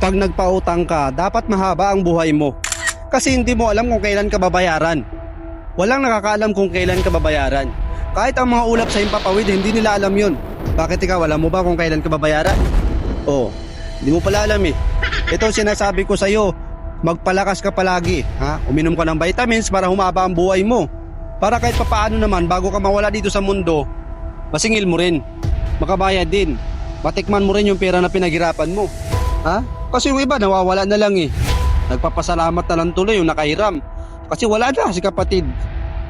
Kapag nagpautang ka, dapat mahaba ang buhay mo. Kasi hindi mo alam kung kailan ka babayaran. Walang nakakaalam kung kailan ka babayaran. Kahit ang mga ulap sa impapawid, hindi nila alam yun. Bakit ikaw, alam mo ba kung kailan ka babayaran? Oo, hindi mo pala alam eh. Ito sinasabi ko sa'yo, magpalakas ka palagi. Ha? Uminom ka ng vitamins para humaba ang buhay mo. Para kahit papaano naman, bago ka mawala dito sa mundo, masingil mo rin. Makabayad din. Matikman mo rin yung pera na pinaghirapan mo. Ha? Kasi yung iba nawawala na lang eh. Nagpapasalamat na lang tuloy yung nakahiram. Kasi wala na si kapatid.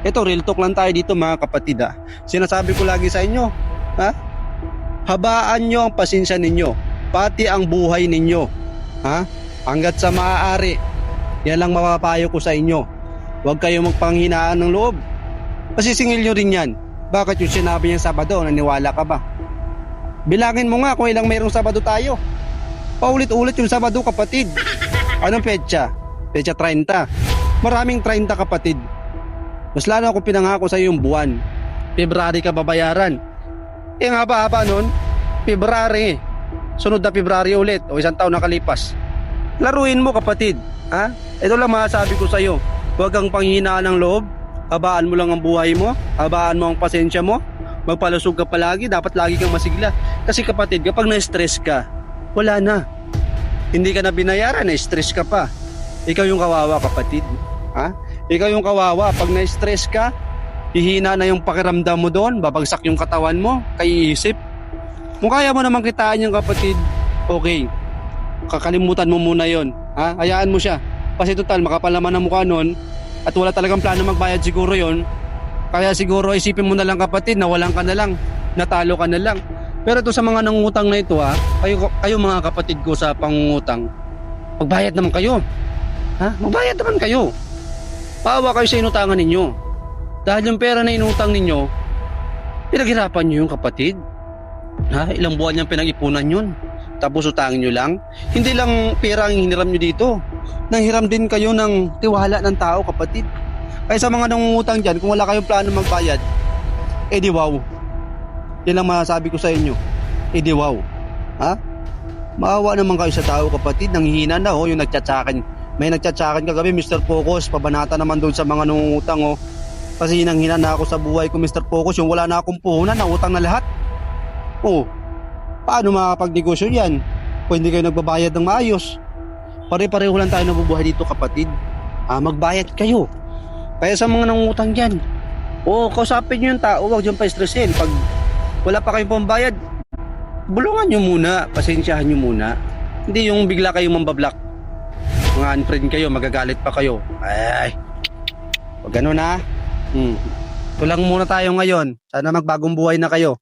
Ito, real talk lang tayo dito mga kapatid ha. Sinasabi ko lagi sa inyo, ha? Habaan nyo ang pasensya ninyo, pati ang buhay ninyo. Ha? Hanggat sa maaari, yan lang mapapayo ko sa inyo. Huwag kayo magpanghinaan ng loob. Kasi singil nyo rin yan. Bakit yung sinabi niya Sabado, naniwala ka ba? Bilangin mo nga kung ilang mayroong Sabado tayo. Paulit-ulit yung Sabado kapatid. Anong petsa? Petsa 30. Maraming 30 kapatid. Mas lalo ako pinangako sa yung buwan. February ka babayaran. Eh ang haba-haba nun, February. Sunod na February ulit o isang taon nakalipas. Laruin mo kapatid. Ha? Ito lang masasabi ko sa'yo. Huwag kang panghinaan ng loob. Habaan mo lang ang buhay mo. Habaan mo ang pasensya mo. Magpalusog ka palagi. Dapat lagi kang masigla. Kasi kapatid, kapag na-stress ka, wala na. Hindi ka na binayaran, na-stress ka pa. Ikaw yung kawawa kapatid. Ha? Ikaw yung kawawa. Pag na-stress ka, hihina na yung pakiramdam mo doon. Babagsak yung katawan mo. Kaiisip. Kung kaya mo naman kitaan yung kapatid, okay. Kakalimutan mo muna yon. Ha? Hayaan mo siya. Kasi total, makapal naman ang mukha nun at wala talagang plano magbayad siguro yon. Kaya siguro isipin mo na lang kapatid, nawalan ka na lang, natalo ka na lang. Pero ito sa mga nangungutang na ito ha, kayo, kayo mga kapatid ko sa pangungutang, magbayad naman kayo. Ha? Magbayad naman kayo. Paawa kayo sa inutangan ninyo. Dahil yung pera na inutang ninyo, pinaghirapan nyo yung kapatid. Ha? Ilang buwan niyang pinag-ipunan yun. Tapos utangin nyo lang. Hindi lang pera ang hiniram nyo dito. Nanghiram din kayo ng tiwala ng tao, kapatid. Kaya sa mga nangungutang dyan, kung wala kayong plano magbayad, eh di wow. Yan lang masasabi ko sa inyo. Eh di wow. Ha? Maawa naman kayo sa tao, kapatid. Nanghihina na, oh, yung nagtsatsakin. May nagtsatsakin kagabi, Mr. Focus. Pabanata naman doon sa mga nangungutang, oh. Kasi hinang-hina na ako sa buhay ko, Mr. Focus. Yung wala na akong puhunan, nautang na lahat. Oh, paano makakapag-negosyo yan? Kung hindi kayo nagbabayad ng maayos. Pare-pareho lang tayo nabubuhay dito kapatid. Ah, magbayad kayo. Kaya sa mga nangungutang dyan, oh, kausapin nyo yung tao, huwag dyan pa stressin. Pag wala pa kayong pambayad, bulungan nyo muna, pasensyahan nyo muna. Hindi yung bigla kayong mambablock. Mga unfriend kayo, magagalit pa kayo. Ay, wag ganun ha. Hmm. Ito lang muna tayo ngayon. Sana magbagong buhay na kayo.